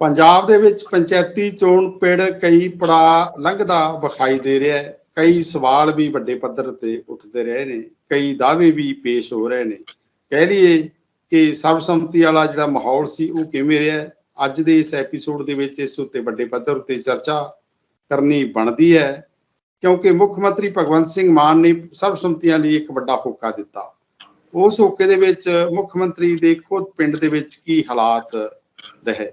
ਪੰਜਾਬ ਦੇ ਵਿੱਚ ਪੰਚਾਇਤੀ ਚੋਣ ਪਿੜ ਕਈ ਪੜਾ ਲੰਘਦਾ ਵਿਖਾਈ ਦੇ ਰਿਹਾ ਹੈ। ਕਈ ਸਵਾਲ ਵੀ ਵੱਡੇ ਪੱਧਰ ਤੇ ਉੱਠਦੇ ਰਹੇ ਨੇ, ਕਈ ਦਾਅਵੇ ਵੀ ਪੇਸ਼ ਹੋ ਰਹੇ ਨੇ। ਕਹਿ ਲਈਏ ਕਿ ਸਰਬਸੰਮਤੀ ਵਾਲਾ ਜਿਹੜਾ ਮਾਹੌਲ ਸੀ ਉਹ ਕਿਵੇਂ ਰਿਹਾ ਅੱਜ ਦੇ ਇਸ ਐਪੀਸੋਡ ਦੇ ਵਿੱਚ ਇਸ ਉੱਤੇ ਵੱਡੇ ਪੱਧਰ ਉੱਤੇ ਚਰਚਾ ਕਰਨੀ ਬਣਦੀ ਹੈ, ਕਿਉਂਕਿ ਮੁੱਖ ਮੰਤਰੀ ਭਗਵੰਤ ਸਿੰਘ ਮਾਨ ਨੇ ਸਰਬਸੰਮਤੀਆਂ ਲਈ ਇੱਕ ਵੱਡਾ ਹੋਕਾ ਦਿੱਤਾ। ਉਸ ਹੋਕੇ ਦੇ ਵਿੱਚ ਮੁੱਖ ਮੰਤਰੀ ਦੇ ਖੁਦ ਪਿੰਡ ਦੇ ਵਿੱਚ ਕੀ ਹਾਲਾਤ ਰਹੇ?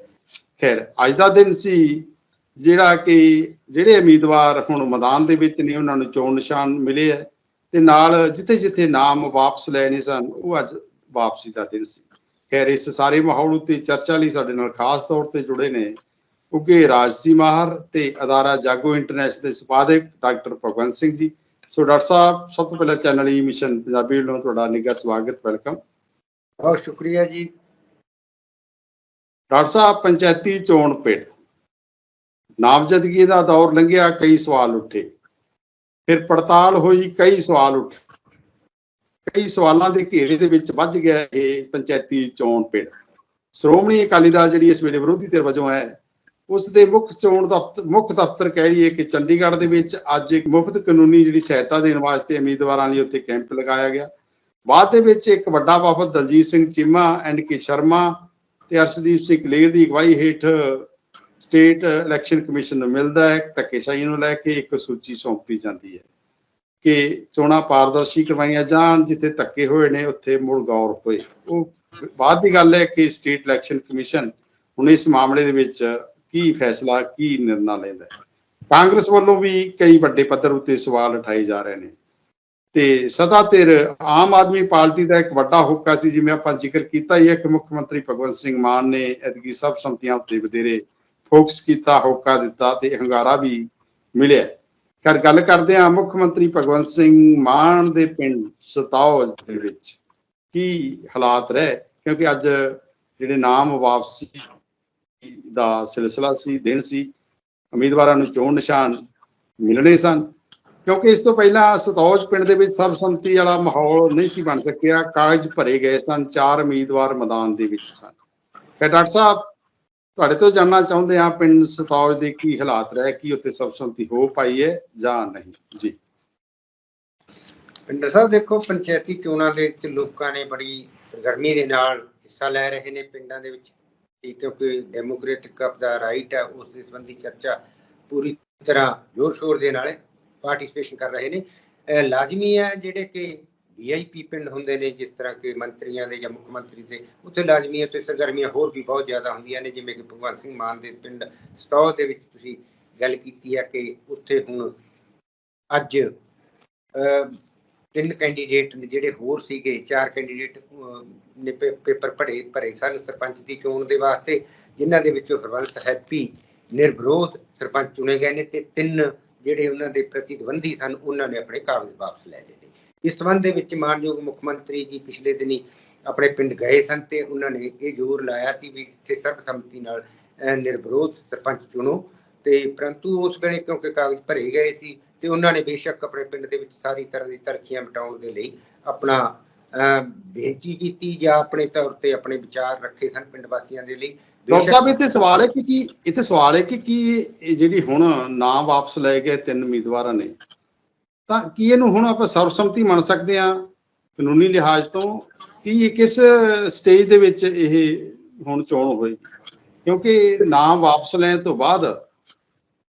ਖੈਰ ਅੱਜ ਦਾ ਦਿਨ ਸੀ ਜਿਹੜਾ ਕਿ ਜਿਹੜੇ ਉਮੀਦਵਾਰ ਹੁਣ ਮੈਦਾਨ ਦੇ ਵਿੱਚ ਨੇ, ਉਹਨਾਂ ਨੂੰ ਚੋਣ ਨਿਸ਼ਾਨ ਮਿਲੇ ਹੈ ਤੇ ਨਾਲ ਜਿੱਥੇ ਜਿੱਥੇ ਨਾਮ ਵਾਪਸ ਲੈਣੇ ਸਨ, ਉਹ ਅੱਜ ਵਾਪਸੀ ਦਾ ਦਿਨ ਸੀ। ਖੈਰ, ਇਸ ਸਾਰੇ ਮਾਹੌਲ ਉੱਤੇ ਚਰਚਾ ਲਈ ਸਾਡੇ ਨਾਲ ਖਾਸ ਤੌਰ ਤੇ ਜੁੜੇ ਨੇ ਉੱਗੇ ਰਾਜਸੀ ਮਾਹਰ ਤੇ ਅਦਾਰਾ ਜਾਗੋ ਇੰਟਰਨੈਸ਼ਨਲ ਦੇ ਸੰਪਾਦਕ doctor Bhagwant Singh ji. So doctor ਸਾਹਿਬ, ਸਭ ਤੋਂ ਪਹਿਲਾਂ ਚੈਨਲ ਈ ਮਿਸ਼ਨ ਪੰਜਾਬੀ ਵੱਲੋਂ ਤੁਹਾਡਾ ਨਿੱਘਾ ਸਵਾਗਤ, ਵੈਲਕਮ। ਬਹੁਤ ਸ਼ੁਕਰੀਆ ਜੀ। ਡਾਕਟਰ ਸਾਹਿਬ, ਪੰਚਾਇਤੀ ਚੋਣ ਪਿੰਡ ਨਾਮਜ਼ਦਗੀ ਦਾ ਦੌਰ ਲੰਘਿਆ, ਕਈ ਸਵਾਲ ਉੱਠੇ। ਫਿਰ ਪੜਤਾਲ ਹੋਈ, ਕਈ ਸਵਾਲ ਉੱਠੇ। ਕਈ ਸਵਾਲਾਂ ਦੇ ਘੇਰੇ ਦੇ ਵਿੱਚ ਵੱਜ ਗਿਆ ਇਹ ਪੰਚਾਇਤੀ ਚੋਣ ਪਿੰਡ ਸ਼੍ਰੋਮਣੀ ਅਕਾਲੀ ਦਲ ਜਿਹੜੀ ਇਸ ਵੇਲੇ ਵਿਰੋਧੀ ਧਿਰ ਵਜੋਂ ਹੈ, ਉਸ ਦੇ ਮੁੱਖ ਚੋਣ ਦਫ਼ਤਰ ਮੁੱਖ ਦਫ਼ਤਰ ਕਹਿ ਲਈਏ ਕਿ ਚੰਡੀਗੜ੍ਹ ਦੇ ਵਿੱਚ ਅੱਜ ਇੱਕ ਮੁਫਤ ਕਾਨੂੰਨੀ ਜਿਹੜੀ ਸਹਾਇਤਾ ਦੇਣ ਵਾਸਤੇ ਉਮੀਦਵਾਰਾਂ ਲਈ ਉੱਥੇ ਕੈਂਪ ਲਗਾਇਆ ਗਿਆ। ਬਾਅਦ ਦੇ ਵਿੱਚ ਇੱਕ ਵੱਡਾ ਵਫਦ ਦਲਜੀਤ ਸਿੰਘ ਚੀਮਾ ਐਂਡ ਕੇ ਸ਼ਰਮਾ ਤੇ ਅਰਸ਼ਦੀਪ ਸਿੰਘ ਲੇਰ ਦੀ ਅਗਵਾਈ ਹੇਠ ਸਟੇਟ ਇਲੈਕਸ਼ਨ ਕਮਿਸ਼ਨ ਨੂੰ ਮਿਲਦਾ ਹੈ, ਧੱਕੇਸ਼ਾਹੀ ਨੂੰ ਲੈ ਕੇ ਇੱਕ ਸੂਚੀ ਸੌਂਪੀ ਜਾਂਦੀ ਹੈ ਕਿ ਚੋਣਾਂ ਪਾਰਦਰਸ਼ੀ ਕਰਵਾਈਆਂ ਜਾਣ, ਜਿੱਥੇ ਧੱਕੇ ਹੋਏ ਨੇ, ਉੱਥੇ ਮੁੜ ਗੌਰ ਹੋਏ। ਉਹ ਬਾਅਦ ਦੀ ਗੱਲ ਹੈ ਕਿ ਸਟੇਟ ਇਲੈਕਸ਼ਨ ਕਮਿਸ਼ਨ ਹੁਣ ਇਸ ਮਾਮਲੇ ਦੇ ਵਿੱਚ ਕੀ ਫੈਸਲਾ, ਕੀ ਨਿਰਣਾ ਲੈਂਦਾ ਹੈ। ਕਾਂਗਰਸ ਵੱਲੋਂ ਵੀ ਕਈ ਵੱਡੇ ਪੱਧਰ ਉੱਤੇ ਸਵਾਲ ਉਠਾਏ ਜਾ ਰਹੇ ਨੇ। ਤੇ ਸਦਾ ਧਿਰ ਆਮ ਆਦਮੀ ਪਾਰਟੀ ਦਾ ਇੱਕ ਵੱਡਾ ਹੋਕਾ ਸੀ, ਜਿਵੇਂ ਆਪਾਂ ਜ਼ਿਕਰ ਕੀਤਾ ਹੀ ਹੈ ਕਿ ਮੁੱਖ ਮੰਤਰੀ ਭਗਵੰਤ ਸਿੰਘ ਮਾਨ ਨੇ ਐਤਕੀ ਸਭ ਸੰਮਤੀਆਂ ਉੱਤੇ ਵਧੇਰੇ ਫੋਕਸ ਕੀਤਾ, ਹੋਕਾ ਦਿੱਤਾ ਤੇ ਹੰਗਾਰਾ ਵੀ ਮਿਲਿਆ। ਕਰ ਗੱਲ ਕਰਦੇ ਹਾਂ ਮੁੱਖ ਮੰਤਰੀ ਭਗਵੰਤ ਸਿੰਘ ਮਾਨ ਦੇ ਪਿੰਡ ਸਤੌਜ ਦੇ ਵਿੱਚ ਕੀ ਹਾਲਾਤ ਰਹੇ? ਕਿਉਂਕਿ ਅੱਜ ਜਿਹੜੇ ਨਾਮ ਵਾਪਸੀ ਦਾ ਸਿਲਸਿਲਾ ਸੀ, ਦਿਨ ਸੀ, ਉਮੀਦਵਾਰਾਂ ਨੂੰ ਚੋਣ ਨਿਸ਼ਾਨ ਮਿਲਣੇ ਸਨ। ਕਿਉਂਕਿ ਇਸ ਤੋਂ ਪਹਿਲਾਂ ਸਤੌਜ ਪਿੰਡ ਦੇ ਵਿੱਚ ਸਰਬਸੰਮਤੀ ਵਾਲਾ ਮਾਹੌਲ ਨਹੀਂ ਸੀ ਬਣ ਸਕਿਆ। ਕਾਗਜ਼ ਭਰੇ ਗਏ ਸਨ, ਚਾਰ ਉਮੀਦਵਾਰ ਮੈਦਾਨ ਦੇ ਵਿੱਚ ਸਨ। ਤੇ ਡਾਕਟਰ ਸਾਹਿਬ, ਤੁਹਾਡੇ ਤੋਂ ਜਾਨਣਾ ਚਾਹੁੰਦੇ ਹਾਂ ਪਿੰਡ ਸਤੌਜ ਦੇ ਕੀ ਹਾਲਾਤ ਰਹੇ, ਕੀ ਉੱਥੇ ਸਰਬਸੰਮਤੀ ਹੋ ਪਾਈ ਹੈ ਜਾਂ ਨਹੀਂ? ਜੀ। ਪਿੰਡ ਸਾਹਿਬ, ਦੇਖੋ, ਪੰਚਾਇਤੀ ਚੋਣਾਂ ਦੇ ਵਿੱਚ ਲੋਕਾਂ ਨੇ ਬੜੀ ਗਰਮੀ ਦੇ ਨਾਲ ਹਿੱਸਾ ਲੈ ਰਹੇ ਨੇ ਪਿੰਡਾਂ ਦੇ ਵਿੱਚ। ਕਿਉਂਕਿ ਡੈਮੋਕ੍ਰੈਟਿਕ ਆਫ ਦਾ ਰਾਈਟ ਹੈ, ਉਸ ਦੇ ਸੰਬੰਧੀ ਚਰਚਾ ਪੂਰੀ ਤਰ੍ਹਾਂ ਜ਼ੋਰ ਸ਼ੋਰ ਦੇ ਨਾਲ ਪਾਰਟਿਸਿਪੇਸ਼ਨ ਕਰ ਰਹੇ ਨੇ। ਲਾਜ਼ਮੀ ਹੈ ਜਿਹੜੇ ਕਿ ਵੀਆਈਪੀ ਪਿੰਡ ਹੁੰਦੇ ਨੇ ਜਿਸ ਤਰ੍ਹਾਂ ਕਿ ਮੰਤਰੀਆਂ ਦੇ ਜਾਂ ਮੁੱਖ ਮੰਤਰੀ ਦੇ ਉੱਥੇ ਲਾਜ਼ਮੀ ਹੈ ਤੇ ਸਰਗਰਮੀਆਂ ਹੋਰ ਵੀ ਬਹੁਤ ਜ਼ਿਆਦਾ ਹੁੰਦੀਆਂ ਨੇ ਜਿਵੇਂ ਕਿ ਭਗਵੰਤ ਸਿੰਘ ਮਾਨ ਦੇ ਪਿੰਡ ਸਤੌਜ ਦੇ ਵਿੱਚ ਤੁਸੀਂ ਗੱਲ ਕੀਤੀ ਹੈ ਕਿ ਉੱਥੇ ਹੁਣ ਅੱਜ ਅਹ, ਤਿੰਨ ਕੈਂਡੀਡੇਟ ਨੇ ਜਿਹੜੇ ਹੋਰ ਸੀਗੇ ਚਾਰ ਕੈਂਡੀਡੇਟ ਨੇ ਪੇ- ਪੇਪਰ ਭਰੇ ਭਰੇ ਸਨ ਸਰਪੰਚ ਦੀ ਚੋਣ ਦੇ ਵਾਸਤੇ ਜਿਨ੍ਹਾਂ ਦੇ ਵਿੱਚੋਂ ਹਰਵੰਸ ਹੈਪੀ ਨਿਰਵਿਰੋਧ ਸਰਪੰਚ ਚੁਣੇ ਗਏ ਨੇ ਤੇ ਤਿੰਨ ਜਿਹੜੇ ਉਹਨਾਂ ਦੇ ਪ੍ਰਤੀਦਵੰਦੀ ਸਨ ਉਹਨਾਂ ਨੇ ਆਪਣੇ ਕਾਗਜ਼ ਵਾਪਸ ਲੈ ਲਏ ਇਸ ਸੰਬੰਧ ਦੇ ਵਿੱਚ ਮਾਨਯੋਗ ਮੁੱਖ ਮੰਤਰੀ ਜੀ ਪਿਛਲੇ ਦਿਨੀ ਆਪਣੇ ਪਿੰਡ ਗਏ ਸਨ ਤੇ ਉਹਨਾਂ ਨੇ ਇਹ ਜ਼ੋਰ ਲਾਇਆ ਸੀ ਵੀ ਇੱਥੇ ਸਰਬਸੰਮਤੀ ਨਾਲ ਅਹ, ਨਿਰਵਿਰੋਧ ਸਰਪੰਚ ਚੁਣੋ ਤੇ ਪਰੰਤੂ ਉਸ ਵੇਲੇ ਕਿਉਂਕਿ ਕਾਗਜ਼ ਭਰੇ ਗਏ ਸੀ ਤੇ ਉਹਨਾਂ ਨੇ ਬੇਸ਼ੱਕ ਆਪਣੇ ਪਿੰਡ ਦੇ ਵਿੱਚ ਸਾਰੀ ਤਰ੍ਹਾਂ ਦੀ ਤਰੱਕੀਆਂ ਮਟਾਉਣ ਦੇ ਲਈ ਆਪਣਾ ਬੇਨਤੀ ਕੀਤੀ ਜਾਂ ਆਪਣੇ ਤੌਰ ਤੇ ਆਪਣੇ ਵਿਚਾਰ ਰੱਖੇ ਸਨ ਪਿੰਡ ਵਾਸੀਆਂ ਦੇ ਲਈ। ਡਾਕਟਰ ਸਾਹਿਬ ਇੱਥੇ ਸਵਾਲ ਹੈ ਕਿ ਕੀ ਇੱਥੇ ਸਵਾਲ ਹੈ ਕਿ ਕੀ ਇਹ ਜਿਹੜੀ ਹੁਣ ਨਾਮ ਵਾਪਸ ਲਏ ਗਏ ਤਿੰਨ ਉਮੀਦਵਾਰਾਂ ਨੇ ਤਾਂ ਕੀ ਇਹਨੂੰ ਹੁਣ ਆਪਾਂ ਸਰਬਸੰਮਤੀ ਮੰਨ ਸਕਦੇ ਹਾਂ ਕਾਨੂੰਨੀ ਲਿਹਾਜ਼ ਤੋਂ? ਕਿ ਇਹ ਕਿਸ ਸਟੇਜ ਦੇ ਵਿੱਚ ਇਹ ਹੁਣ ਚੋਣ ਹੋਏਗੀ ਕਿਉਂਕਿ ਨਾਮ ਵਾਪਸ ਲੈਣ ਤੋਂ ਬਾਅਦ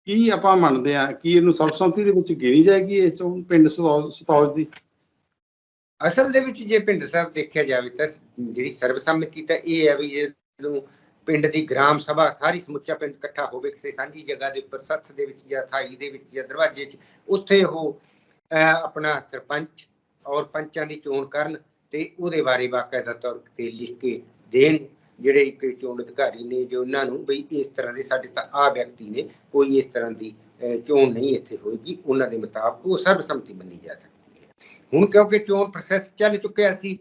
ਕੀ ਆਪਾਂ ਮੰਨਦੇ ਆ ਕਿ ਇਹਨੂੰ ਸਰਬਸੰਮਤੀ ਦੇ ਵਿੱਚ ਗਿਣੀ ਜਾਏਗੀ ਇਹ ਚੋਣ ਪਿੰਡ ਸਤੌਜ ਦੀ? ਅਸਲ ਦੇ ਵਿੱਚ ਜੇ ਪਿੰਡ ਸਾਹਿਬ ਦੇਖਿਆ ਜਾਵੇ ਤਾਂ ਜਿਹੜੀ ਸਰਬਸੰਮਤੀ ਤਾਂ ਇਹ ਹੈ ਵੀ ਜਦੋਂ ਪਿੰਡ ਦੀ ਗ੍ਰਾਮ ਸਭਾ ਸਾਰੀ ਸਮੁੱਚਾ ਪਿੰਡ ਇਕੱਠਾ ਹੋਵੇ, ਕਿਸੇ ਸਾਂਝੀ ਜਗ੍ਹਾ ਦੇ ਉੱਪਰ, ਸੱਥ ਦੇ ਵਿੱਚ ਜਾਂ ਥਾਈ ਦੇ ਵਿੱਚ ਜਾਂ ਦਰਵਾਜ਼ੇ 'ਚ, ਉੱਥੇ ਉਹ ਆਪਣਾ ਸਰਪੰਚ ਔਰ ਪੰਚਾਂ ਦੀ ਚੋਣ ਕਰਨ ਤੇ ਉਹਦੇ ਬਾਰੇ ਬਾਕਾਇਦਾ ਤੌਰ ਤੇ ਲਿਖ ਕੇ ਦੇਣ। ਜਿਹੜੇ ਇੱਕ ਚੋਣ ਅਧਿਕਾਰੀ ਨੇ ਜੋ ਉਹਨਾਂ ਨੂੰ ਬਈ ਇਸ ਤਰ੍ਹਾਂ ਦੇ, ਸਾਡੇ ਤਾਂ ਆ ਵਿਅਕਤੀ ਨੇ, ਕੋਈ ਇਸ ਤਰ੍ਹਾਂ ਦੀ ਚੋਣ ਨਹੀਂ ਇੱਥੇ ਹੋਏਗੀ, ਉਹਨਾਂ ਦੇ ਮੁਤਾਬਕ ਉਹ ਸਰਬਸੰਮਤੀ ਮੰਨੀ ਜਾ ਸਕਦੀ ਹੈ। ਹੁਣ ਕਿਉਂਕਿ ਚੋਣ ਪ੍ਰੋਸੈਸ ਚੱਲ ਚੁੱਕਿਆ ਸੀ,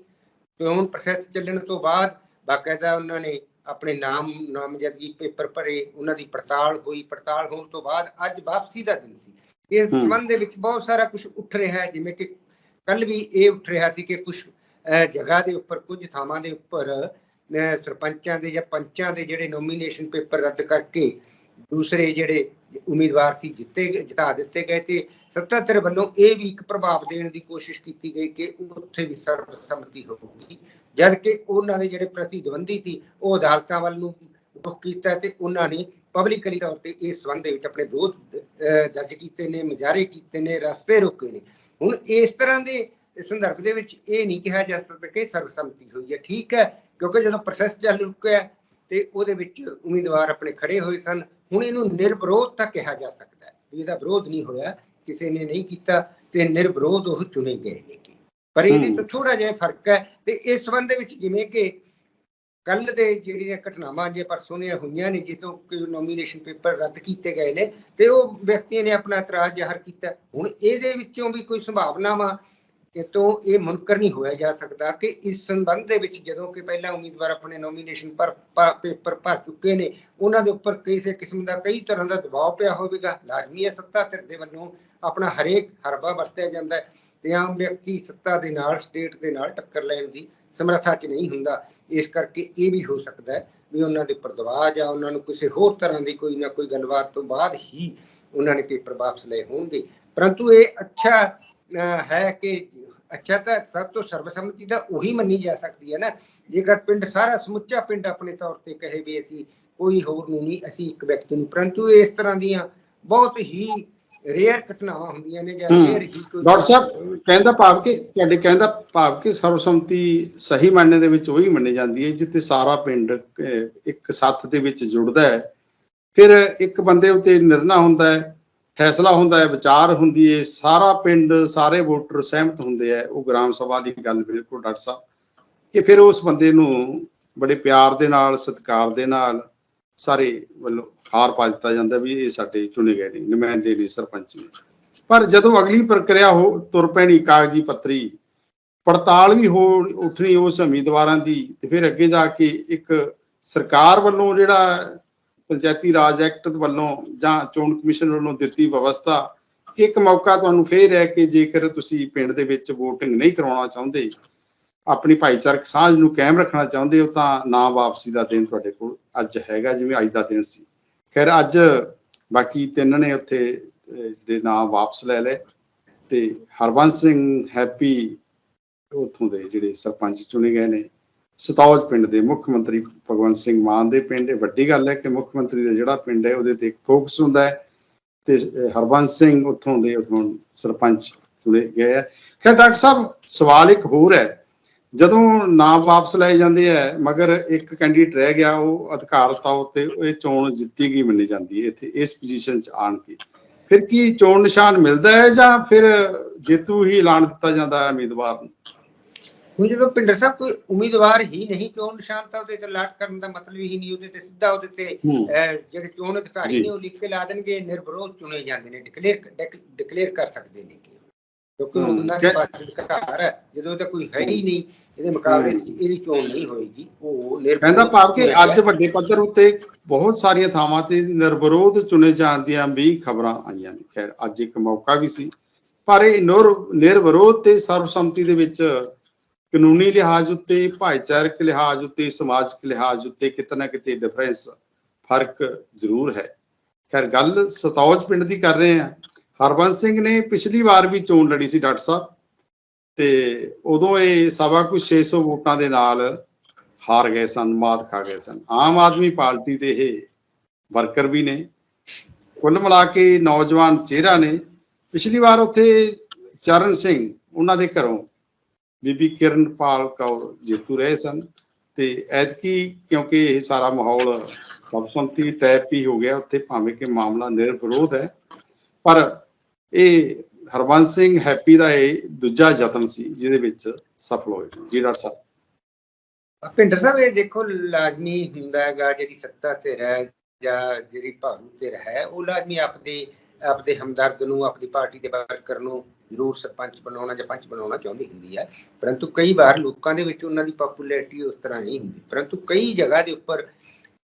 ਚੋਣ ਪ੍ਰੋਸੈਸ ਚੱਲਣ ਤੋਂ ਬਾਅਦ ਬਾਕਾਇਦਾ ਉਹਨਾਂ ਨੇ ਆਪਣੇ ਨਾਮ ਨਾਮਜ਼ਦਗੀ ਪੇਪਰ ਭਰੇ ਉਹਨਾਂ ਦੀ ਪੜਤਾਲ ਹੋਈ ਪੜਤਾਲ ਹੋਣ ਤੋਂ ਬਾਅਦ ਅੱਜ ਵਾਪਸੀ ਦਾ ਦਿਨ ਸੀ ਇਸ। ਸੰਬੰਧ ਦੇ ਵਿੱਚ ਬਹੁਤ ਸਾਰਾ ਕੁਝ ਉੱਠ ਰਿਹਾ ਹੈ ਜਿਵੇਂ ਕਿ ਕੱਲ ਵੀ ਇਹ ਉੱਠ ਰਿਹਾ ਸੀ ਕਿ ਕੁਝ ਜਗ੍ਹਾ ਦੇ ਉੱਪਰ ਕੁਝ ਥਾਵਾਂ ਦੇ ਉੱਪਰ ਸਰਪੰਚਾਂ ਦੇ ਜਾਂ ਪੰਚਾਂ ਦੇ ਜਿਹੜੇ ਨੋਮੀਨੇਸ਼ਨ ਪੇਪਰ ਰੱਦ ਕਰਕੇ ਦੂਸਰੇ ਜਿਹੜੇ ਉਮੀਦਵਾਰ ਸੀ ਜਿੱਤੇ ਜਿਤਾ ਦਿੱਤੇ ਗਏ ਤੇ ਸੱਤਾਧਰ ਵੱਲੋਂ ਇਹ ਵੀ ਇੱਕ ਪ੍ਰਭਾਵ ਦੇਣ ਦੀ ਕੋਸ਼ਿਸ਼ ਕੀਤੀ ਗਈ ਕਿ ਉੱਥੇ ਵੀ ਸਰਬਸੰਮਤੀ ਹੋਊਗੀ ਜਦ ਕਿ ਉਹਨਾਂ ਦੇ ਜਿਹੜੇ ਪ੍ਰਤੀਦਵੰਦੀ ਸੀ, ਉਹ ਅਦਾਲਤਾਂ ਵੱਲ ਨੂੰ ਰੁਖ ਕੀਤਾ ਤੇ ਉਹਨਾਂ ਨੇ ਪਬਲਿਕਲੀ ਤੌਰ ਤੇ ਇਸ ਸੰਬੰਧ ਦੇ ਵਿੱਚ ਆਪਣੇ ਵਿਰੋਧ ਦਰਜ ਕੀਤੇ ਨੇ, ਮੁਜ਼ਾਹਰੇ ਕੀਤੇ ਨੇ, ਰਸਤੇ ਰੋਕੇ ਨੇ। ਹੁਣ ਇਸ ਤਰ੍ਹਾਂ ਦੇ ਸੰਦਰਭ ਦੇ ਵਿੱਚ ਇਹ ਨਹੀਂ ਕਿਹਾ ਜਾ ਸਕਦਾ ਕਿ ਸਰਬਸੰਮਤੀ ਹੋਈ ਹੈ। ਠੀਕ ਹੈ, ਕਿਉਂਕਿ ਜਦੋਂ ਪ੍ਰੋਸੈਸ ਚੱਲ ਚੁੱਕਿਆ ਤੇ ਉਹਦੇ ਵਿੱਚ ਉਮੀਦਵਾਰ ਆਪਣੇ ਖੜੇ ਹੋਏ ਸਨ, ਹੁਣ ਇਹਨੂੰ ਨਿਰਵਿਰੋਧ ਤਾਂ ਕਿਹਾ ਜਾ ਸਕਦਾ ਹੈ। ਵੀ ਇਹਦਾ ਵਿਰੋਧ ਨਹੀਂ ਹੋਇਆ, ਕਿਸੇ ਨੇ ਨਹੀਂ ਕੀਤਾ ਤੇ ਨਿਰਵਿਰੋਧ ਉਹ ਚੁਣੇ ਗਏ ਨੇ। ਪਰ ਇਹਦੇ। ਤੋਂ ਥੋੜਾ ਜਿਹਾ ਫ਼ਰਕ ਹੈ ਤੇ ਇਸ ਸੰਬੰਧ ਦੇ ਵਿੱਚ ਜਿਵੇਂ ਕਿ ਕੱਲ ਦੇ ਜਿਹੜੀਆਂ ਘਟਨਾਵਾਂ ਜੇ ਪਰਸੋਂ ਦੀਆਂ ਹੋਈਆਂ ਨੇ ਜਿੱਦੋਂ ਕੋਈ ਨੋਮੀਨੇਸ਼ਨ ਪੇਪਰ ਰੱਦ ਕੀਤੇ ਗਏ ਨੇ ਤੇ ਉਹ ਵਿਅਕਤੀਆਂ ਨੇ ਆਪਣਾ ਇਤਰਾਜ਼ ਜ਼ਾਹਰ ਕੀਤਾ। ਹੁਣ ਇਹਦੇ ਵਿੱਚੋਂ ਵੀ ਕੋਈ ਸੰਭਾਵਨਾ ਵਾ ਕਿ ਤੋਂ ਇਹ ਮੁਨਕਰ ਨਹੀਂ ਹੋਇਆ ਜਾ ਸਕਦਾ ਕਿ ਇਸ ਸੰਬੰਧ ਦੇ ਵਿੱਚ ਜਦੋਂ ਕਿ ਪਹਿਲਾਂ ਉਮੀਦਵਾਰ ਆਪਣੇ ਨੋਮੀਨੇਸ਼ਨ ਪਰ ਪੇਪਰ ਭਰ ਚੁੱਕੇ ਨੇ ਉਹਨਾਂ ਦੇ ਉੱਪਰ ਕਿਸੇ ਕਿਸਮ ਦਾ ਕਈ ਤਰ੍ਹਾਂ ਦਾ ਦਬਾਅ ਪਿਆ ਹੋਵੇਗਾ। ਲਾਜ਼ਮੀ ਹੈ ਸੱਤਾ ਧਿਰ ਦੇ ਵੱਲੋਂ ਆਪਣਾ ਹਰੇਕ ਹਰਬਾ ਵਰਤਿਆ ਜਾਂਦਾ ਹੈ। ਤੇ ਆਮ ਵਿਅਕਤੀ ਸੱਤਾ ਦੇ ਨਾਲ ਸਟੇਟ ਦੇ ਨਾਲ ਟੱਕਰ ਲੈਣ ਦੀ ਸਮਰੱਥਾ 'ਚ ਨਹੀਂ ਹੁੰਦਾ। ਇਸ ਕਰਕੇ ਇਹ ਵੀ ਹੋ ਸਕਦਾ ਹੈ ਵੀ ਉਹਨਾਂ ਦੇ ਉੱਪਰ ਦਬਾਅ ਜਾਂ ਉਹਨਾਂ ਨੂੰ ਕਿਸੇ ਹੋਰ ਤਰ੍ਹਾਂ ਦੀ ਕੋਈ ਨਾ ਕੋਈ ਗੱਲਬਾਤ ਤੋਂ ਬਾਅਦ ਹੀ ਉਹਨਾਂ ਨੇ ਪੇਪਰ ਵਾਪਸ ਲਏ ਹੋਣਗੇ। ਪਰੰਤੂ ਇਹ ਅੱਛਾ ਅਹ, ਹੈ ਕਿ ਅੱਛਾ ਤਾਂ ਸਭ ਤੋਂ ਸਰਬਸੰਮਤੀ ਦਾ ਉਹੀ ਮੰਨੀ ਜਾ ਸਕਦੀ ਹੈ ਨਾ। ਜੇਕਰ ਪਿੰਡ ਸਾਰਾ ਸਮੁੱਚਾ ਪਿੰਡ ਆਪਣੇ ਤੌਰ ਤੇ ਕਹੇ ਵੀ ਅਸੀਂ ਕੋਈ ਹੋਰ ਨੂੰ ਨਹੀਂ ਅਸੀਂ ਇੱਕ ਵਿਅਕਤੀ ਨੂੰ ਪਰੰਤੂ ਇਸ ਤਰ੍ਹਾਂ ਦੀਆਂ ਬਹੁਤ ਹੀ ਰੇਅਰ ਘਟਨਾਵਾਂ ਹੁੰਦੀਆਂ ਨੇ ਜਾਂ। ਰੇਅਰ ਹੀ ਕੋਈ ਡਾਕਟਰ ਸਾਹਿਬ ਕਹਿੰਦਾ ਭਾਵ ਕਿ ਤੁਹਾਡੇ ਕਹਿੰਦਾ ਭਾਵ ਕਿ ਸਰਬਸੰਮਤੀ ਸਹੀ ਮੰਨਣੇ ਦੇ ਵਿੱਚ ਉਹੀ ਮੰਨੀ ਜਾਂਦੀ ਹੈ ਜਿੱਥੇ ਸਾਰਾ ਪਿੰਡ ਇੱਕ ਸੱਥ ਦੇ ਵਿੱਚ ਜੁੜਦਾ ਹੈ। ਫਿਰ ਇੱਕ ਬੰਦੇ ਉੱਤੇ ਨਿਰਣਾ ਹੁੰਦਾ ਹੈ ਫੈਸਲਾ ਹੁੰਦਾ ਹੈ ਵਿਚਾਰ ਹੁੰਦੀ ਹੈ ਸਾਰਾ ਪਿੰਡ ਸਾਰੇ ਵੋਟਰ ਸਹਿਮਤ ਹੁੰਦੇ ਆ ਉਹ ਗ੍ਰਾਮ ਸਭਾ ਦੀ ਗੱਲ ਬਿਲਕੁਲ ਡਾਕਟਰ ਸਾਹਿਬ ਕਿ ਫਿਰ ਉਸ ਬੰਦੇ ਨੂੰ ਬੜੇ ਪਿਆਰ ਦੇ ਨਾਲ ਸਤਿਕਾਰ ਦੇ ਨਾਲ ਸਾਰੇ ਵੱਲੋਂ ਹਾਰ ਪਾ ਦਿੱਤਾ ਜਾਂਦਾ ਵੀ ਇਹ ਸਾਡੇ ਚੁਣੇ ਗਏ ਨੇ, ਨੁਮਾਇੰਦੇ ਨੇ, ਸਰਪੰਚ ਨੇ। ਪਰ ਜਦੋਂ ਅਗਲੀ ਪ੍ਰਕਿਰਿਆ ਹੋ ਤੁਰ ਪੈਣੀ ਕਾਗਜ਼ੀ ਪੱਤਰੀ, ਪੜਤਾਲ ਵੀ ਹੋ ਉੱਠਣੀ ਉਸ ਉਮੀਦਵਾਰਾਂ ਦੀ ਤੇ ਫਿਰ ਅੱਗੇ ਜਾ ਕੇ ਇੱਕ ਸਰਕਾਰ ਵੱਲੋਂ ਜਿਹੜਾ ਪੰਚਾਇਤੀ ਰਾਜ ਐਕਟ ਵੱਲੋਂ ਜਾਂ ਚੋਣ ਕਮਿਸ਼ਨ ਵੱਲੋਂ ਦਿੱਤੀ ਵਿਵਸਥਾ ਕਿ ਇੱਕ ਮੌਕਾ ਤੁਹਾਨੂੰ ਫੇਰ ਹੈ ਕਿ ਜੇਕਰ ਤੁਸੀਂ ਪਿੰਡ ਦੇ ਵਿੱਚ VOTING ਨਹੀਂ ਕਰਵਾਉਣਾ ਚਾਹੁੰਦੇ ਆਪਣੀ ਭਾਈਚਾਰਕ ਸਾਂਝ ਨੂੰ ਕਾਇਮ ਰੱਖਣਾ ਚਾਹੁੰਦੇ ਹੋ ਤਾਂ ਨਾ ਵਾਪਸੀ ਦਾ ਦਿਨ ਤੁਹਾਡੇ ਕੋਲ ਅੱਜ ਹੈਗਾ ਜਿਵੇਂ ਅੱਜ ਦਾ ਦਿਨ ਸੀ। ਖੈਰ ਅੱਜ ਬਾਕੀ ਤਿੰਨ ਨੇ ਉੱਥੇ ਅਹ, ਨਾਮ ਵਾਪਸ ਲੈ ਲਏ ਤੇ ਹਰਬੰਸ ਸਿੰਘ ਹੈਪੀ ਉੱਥੋਂ ਦੇ ਜਿਹੜੇ ਸਰਪੰਚ ਚੁਣੇ ਗਏ ਨੇ। ਸਤੌਜ ਪਿੰਡ ਦੇ ਮੁੱਖ ਮੰਤਰੀ ਭਗਵੰਤ ਸਿੰਘ ਮਾਨ ਦੇ ਪਿੰਡ। ਇਹ ਵੱਡੀ ਗੱਲ ਹੈ ਕਿ ਮੁੱਖ ਮੰਤਰੀ ਦਾ ਜਿਹੜਾ ਪਿੰਡ ਹੈ ਉਹਦੇ ਤੇ ਫੋਕਸ ਹੁੰਦਾ ਹੈ ਤੇ ਅਹ, ਹਰਬੰਸ ਸਿੰਘ ਉੱਥੋਂ ਦੇ ਉੱਥੋਂ ਸਰਪੰਚ ਚੁਣੇ ਗਏ ਹੈ ਖੈਰ ਡਾਕਟਰ ਸਾਹਿਬ ਸਵਾਲ ਇੱਕ ਹੋਰ ਹੈ। ਜਦੋਂ ਨਾਮ ਵਾਪਸ ਲਏ ਜਾਂਦੇ ਆ ਮਗਰ ਇੱਕ ਕੈਂਡੀਡੇਟ ਰਹਿ ਗਿਆ ਉਹ ਅਧਿਕਾਰ ਤੌਰ ਤੇ ਇਹ ਚੋਣ ਜਿੱਤੀ ਗਈ ਮੰਨੀ ਜਾਂਦੀ ਹੈ ਇੱਥੇ ਇਸ ਪੋਜੀਸ਼ਨ 'ਚ ਆਣ ਕੇ। ਫਿਰ ਕੀ ਚੋਣ ਨਿਸ਼ਾਨ ਮਿਲਦਾ ਹੈ ਜਾਂ ਫਿਰ ਜੇਤੂ ਹੀ ਐਲਾਨ ਦਿੱਤਾ ਜਾਂਦਾ ਹੈ ਉਮੀਦਵਾਰ ਨੂੰ? ਹੁਣ ਜਦੋਂ ਪਿੰਡਰ ਸਾਹਿਬ ਕੋਈ ਉਮੀਦਵਾਰ ਹੀ ਨਹੀਂ ਚੋਣ ਨਿਸ਼ਾਨ ਤਾਂ ਉਹਦੇ ਤੇ ਲਾਟ ਕਰਨ ਦਾ ਮਤਲਬ ਹੀ ਨਹੀਂ ਉਹਦੇ ਤੇ ਸਿੱਧਾ ਉਹਦੇ ਤੇ ਹੂੰ। ਜਿਹੜੇ ਚੋਣ ਅਧਿਕਾਰੀ। ਨੇ ਉਹ ਲਿਖ ਕੇ ਲਾ ਦੇਣਗੇ ਨਿਰਵਿਰੋਧ ਚੁਣੇ ਜਾਂਦੇ ਨੇ ਡਿਕਲੇਅਰ ਡਿਕਲੇਅਰ ਕਰ ਸਕਦੇ ਨੇ ਕਿ ਕਿਉਂਕਿ ਉਹਨਾਂ ਦੇ ਪਾਸ ਅਧਿਕਾਰ ਹੈ ਜਦੋਂ ਉਹਦਾ ਕੋਈ ਹੈ ਹੀ ਨਹੀਂ ਇਹਦੇ ਮੁਕਾਬਲੇ ਇਹਦੀ ਚੋਣ ਨਹੀਂ ਹੋਏਗੀ ਉਹ ਕਹਿੰਦਾ ਭਾਵ ਕਿ ਅੱਜ ਵੱਡੇ ਪੱਧਰ ਉੱਤੇ ਬਹੁਤ ਸਾਰੀਆਂ ਥਾਵਾਂ ਤੇ ਨਿਰਵਿਰੋਧ ਚੁਣੇ ਜਾਣ ਦੀਆਂ ਵੀ ਖਬਰਾਂ ਆਈਆਂ ਨੇ। ਖੈਰ ਅੱਜ ਇੱਕ ਮੌਕਾ ਵੀ ਸੀ ਪਰ ਇਹ ਨਿਰ ਨਿਰਵਿਰੋਧ ਤੇ ਸਰਬਸੰਮਤੀ ਦੇ ਵਿੱਚ ਕਾਨੂੰਨੀ ਲਿਹਾਜ਼ ਉੱਤੇ ਭਾਈਚਾਰਕ ਲਿਹਾਜ਼ ਉੱਤੇ ਸਮਾਜਿਕ ਲਿਹਾਜ਼ ਉੱਤੇ ਕਿਤੇ ਨਾ ਕਿਤੇ ਡਿਫਰੈਂਸ ਫ਼ਰਕ ਜ਼ਰੂਰ ਹੈ। ਖੈਰ ਗੱਲ ਸਤੌਜ ਪਿੰਡ ਦੀ ਕਰ ਰਹੇ ਹਾਂ। ਹਰਬੰਸ ਸਿੰਘ ਨੇ ਪਿਛਲੀ ਵਾਰ ਵੀ ਚੋਣ ਲੜੀ ਸੀ ਡਾਕਟਰ ਸਾਹਿਬ ਤੇ ਉਦੋਂ ਇਹ ਸਵਾ ਕੁ 600 ਵੋਟਾਂ ਦੇ ਨਾਲ ਹਾਰ ਗਏ ਸਨ, ਮਾਤ ਖਾ ਗਏ ਸਨ। ਆਮ ਆਦਮੀ ਪਾਰਟੀ ਦੇ ਇਹ ਵਰਕਰ ਵੀ ਨੇ। ਕੁੱਲ ਮਿਲਾ ਕੇ ਨੌਜਵਾਨ ਚਿਹਰਾ ਨੇ। ਪਿਛਲੀ ਵਾਰ ਉੱਥੇ ਚਰਨ ਸਿੰਘ, ਉਹਨਾਂ ਦੇ ਘਰੋਂ ਬੀਬੀ ਕਿਰਨਪਾਲ ਕੌਰ ਜੇਤੂ ਰਹੇ ਸਨ ਤੇ ਐਤਕੀ ਕਿਉਂਕਿ ਇਹ ਸਾਰਾ ਮਾਹੌਲ ਸਬਸੰਮਤੀ ਟੈਪ ਹੀ ਹੋ ਗਿਆ, ਉੱਥੇ ਭਾਵੇਂ ਕਿ ਮਾਮਲਾ ਨਿਰਵਿਰੋਧ ਹੈ, ਪਰ ਇਹ ਹਰਬੰਸ ਸਿੰਘ ਹੈਪੀ ਦਾ ਇਹ ਦੂਜਾ ਯਤਨ ਸੀ, ਜਿਹਦੇ ਵਿੱਚ ਸਫਲ ਹੋਏ ਜੀ ਡਾਕਟਰ ਸਾਹਿਬ। ਭਿੰਡਰ ਸਾਹਿਬ, ਇਹ ਦੇਖੋ ਲਾਜ਼ਮੀ ਹੁੰਦਾ ਹੈਗਾ, ਜਿਹੜੀ ਸੱਤਾ ਤੇ ਰਹਿ ਜਾਂ ਜਿਹੜੀ ਭਾਰੂ ਤੇ ਹੈ ਉਹ ਲਾਜ਼ਮੀ ਆਪਦੇ ਆਪਦੇ ਹਮਦਰਦ ਨੂੰ ਆਪਣੀ ਪਾਰਟੀ ਦੇ ਵਰਕਰ ਨੂੰ ਜ਼ਰੂਰ ਸਰਪੰਚ ਬਣਾਉਣਾ ਜਾਂ ਪੰਚ ਬਣਾਉਣਾ ਚਾਹੁੰਦੀ ਹੁੰਦੀ ਹੈ। ਪਰੰਤੂ ਕਈ ਵਾਰ ਲੋਕਾਂ ਦੇ ਵਿੱਚ ਉਹਨਾਂ ਦੀ ਪਪੂਲੈਰਿਟੀ ਉਸ ਤਰ੍ਹਾਂ ਨਹੀਂ ਹੁੰਦੀ। ਪਰੰਤੂ ਕਈ ਜਗ੍ਹਾ ਦੇ ਉੱਪਰ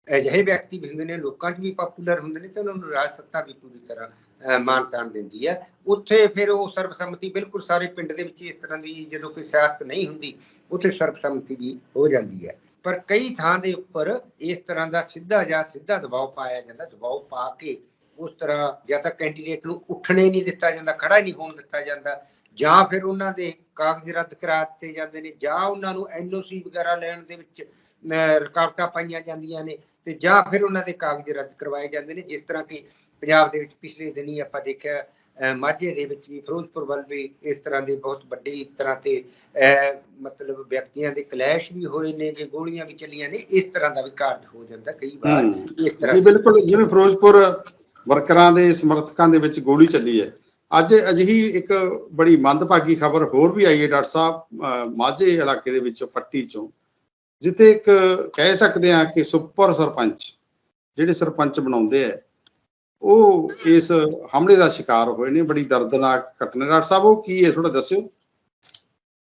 ਅਜਿਹੇ ਵਿਅਕਤੀ ਵੀ ਹੁੰਦੇ ਨੇ, ਲੋਕਾਂ 'ਚ ਵੀ ਪਪੂਲਰ ਹੁੰਦੇ ਨੇ ਤੇ ਉਹਨਾਂ ਨੂੰ ਰਾਜ ਸੱਤਾ ਵੀ ਪੂਰੀ ਤਰ੍ਹਾਂ ਅਹ, ਤਾਣ ਦਿੰਦੀ ਹੈ ਉੱਥੇ ਫਿਰ ਉਹ ਸਰਬਸੰਮਤੀ ਬਿਲਕੁਲ ਸਾਰੇ ਪਿੰਡ ਦੇ ਵਿੱਚ ਇਸ ਤਰ੍ਹਾਂ ਦੀ ਜਦੋਂ ਕੋਈ ਸਿਆਸਤ ਨਹੀਂ ਹੁੰਦੀ ਉੱਥੇ ਸਰਬਸੰਮਤੀ ਵੀ ਹੋ ਜਾਂਦੀ ਹੈ। ਪਰ ਕਈ ਥਾਂ ਦੇ ਉੱਪਰ ਇਸ ਤਰ੍ਹਾਂ ਦਾ ਸਿੱਧਾ ਜਾਂ ਸਿੱਧਾ ਦਬਾਅ ਪਾਇਆ ਜਾਂਦਾ ਦਬਾਅ ਪਾ ਕੇ ਉਸ ਤਰ੍ਹਾਂ ਜਾਂ ਤਾਂ ਕੈਂਡੀਡੇਟ ਨੂੰ ਉੱਠਣੇ ਨਹੀਂ ਦਿੱਤਾ ਜਾਂਦਾ ਖੜਾ ਨਹੀਂ ਹੋਣ ਦਿੱਤਾ ਜਾਂਦਾ ਜਾਂ ਫਿਰ ਉਹਨਾਂ ਦੇ ਕਾਗਜ਼ ਰੱਦ ਕਰਾ ਦਿੱਤੇ ਜਾਂਦੇ ਨੇ ਜਾਂ ਉਹਨਾਂ ਨੂੰ ਐਨਓਸੀ ਵਗੈਰਾ ਲੈਣ ਦੇ ਵਿੱਚ ਅਹ, ਰੁਕਾਵਟਾਂ ਪਾਈਆਂ ਜਾਂਦੀਆਂ ਨੇ ਤੇ ਜਾਂ ਫਿਰ ਉਹਨਾਂ ਦੇ ਕਾਗਜ਼ ਰੱਦ ਕਰਵਾਏ ਜਾਂਦੇ ਨੇ ਜਿਸ ਤਰ੍ਹਾਂ ਕਿ ਪੰਜਾਬ ਦੇ ਵਿੱਚ ਪਿਛਲੇ ਦਿਨੀ ਆਪਾਂ ਦੇਖਿਆ ਮਾਝੇ ਦੇ ਵਿੱਚ ਵੀ ਫਿਰੋਜ਼ਪੁਰ ਵੱਲ ਵੀ ਇਸ ਤਰ੍ਹਾਂ ਦੇ ਬਹੁਤ ਵੱਡੀ ਤਰ੍ਹਾਂ ਤੇ ਮਤਲਬ ਵਿਅਕਤੀਆਂ ਦੇ ਕਲੈਸ਼ ਵੀ ਹੋਏ ਨੇ ਕਿ ਗੋਲੀਆਂ ਵੀ ਚੱਲੀਆਂ ਨੇ ਇਸ ਤਰ੍ਹਾਂ ਦਾ ਵੀ ਕਾਰਜ ਹੋ ਜਾਂਦਾ ਕਈ ਵਾਰ ਇਸ ਤਰ੍ਹਾਂ ਜੀ ਬਿਲਕੁਲ ਜਿਵੇਂ ਫਿਰੋਜ਼ਪੁਰ ਵਰਕਰਾਂ ਦੇ ਸਮਰਥਕਾਂ ਦੇ ਵਿੱਚ ਗੋਲੀ ਚੱਲੀ ਹੈ। ਅੱਜ ਅਜਿਹੀ ਇੱਕ ਬੜੀ ਮੰਦਭਾਗੀ ਖਬਰ ਹੋਰ ਵੀ ਆਈ ਹੈ ਡਾਕਟਰ ਸਾਹਿਬ ਮਾਝੇ ਇਲਾਕੇ ਦੇ ਵਿੱਚੋਂ ਪੱਟੀ ਚੋਂ। ਜਿੱਥੇ ਇੱਕ ਕਹਿ ਸਕਦੇ ਆ ਕਿ ਸੁਪਰ ਸਰਪੰਚ ਜਿਹੜੇ ਸਰਪੰਚ ਬਣਾਉਂਦੇ ਆ ਉਹ ਇਸ ਹਮਲੇ ਦਾ ਸ਼ਿਕਾਰ ਹੋਏ ਨੇ ਬੜੀ ਦਰਦਨਾਕ ਘਟਨਾ। ਡਾਕਟਰ ਸਾਹਿਬ ਉਹ ਕੀ ਹੈ? ਥੋੜਾ ਦੱਸਿਓ।